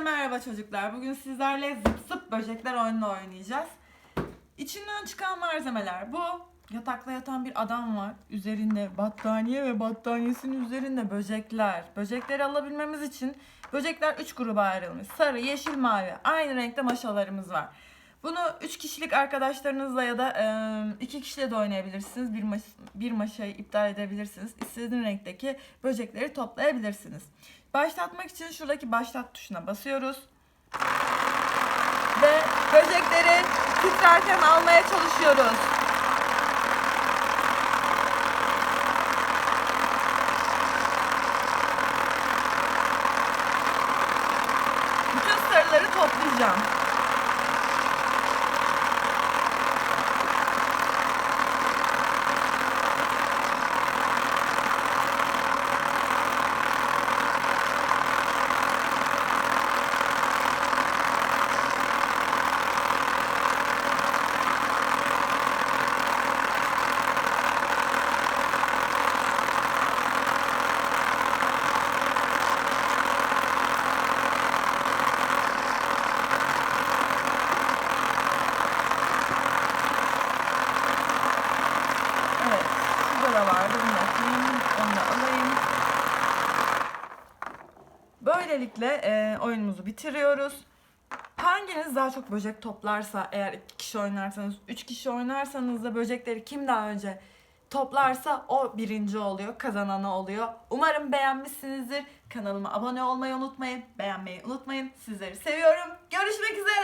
Hepinize merhaba çocuklar. Bugün sizlerle zıp zıp böcekler oyununu oynayacağız. İçinden çıkan malzemeler bu. Yatakta yatan bir adam var. Üzerinde battaniye ve battaniyesinin üzerinde böcekler. Böcekleri alabilmemiz için böcekler 3 gruba ayrılmış. Sarı, yeşil, mavi. Aynı renkte maşalarımız var. Bunu 3 kişilik arkadaşlarınızla ya da 2 kişiyle de oynayabilirsiniz. Bir, maş, bir maşayı iptal edebilirsiniz. İstediğiniz renkteki böcekleri toplayabilirsiniz. Başlatmak için şuradaki başlat tuşuna basıyoruz. Ve böcekleri titrerken almaya çalışıyoruz. Bütün sarıları toplayacağım. Da vardı. Bunu yapayım. Onu da alayım. Böylelikle e, oyunumuzu bitiriyoruz. Hanginiz daha çok böcek toplarsa eğer iki kişi oynarsanız, üç kişi oynarsanız da böcekleri kim daha önce toplarsa o birinci oluyor, kazananı oluyor. Umarım beğenmişsinizdir. Kanalıma abone olmayı unutmayın, beğenmeyi unutmayın. Sizleri seviyorum. Görüşmek üzere.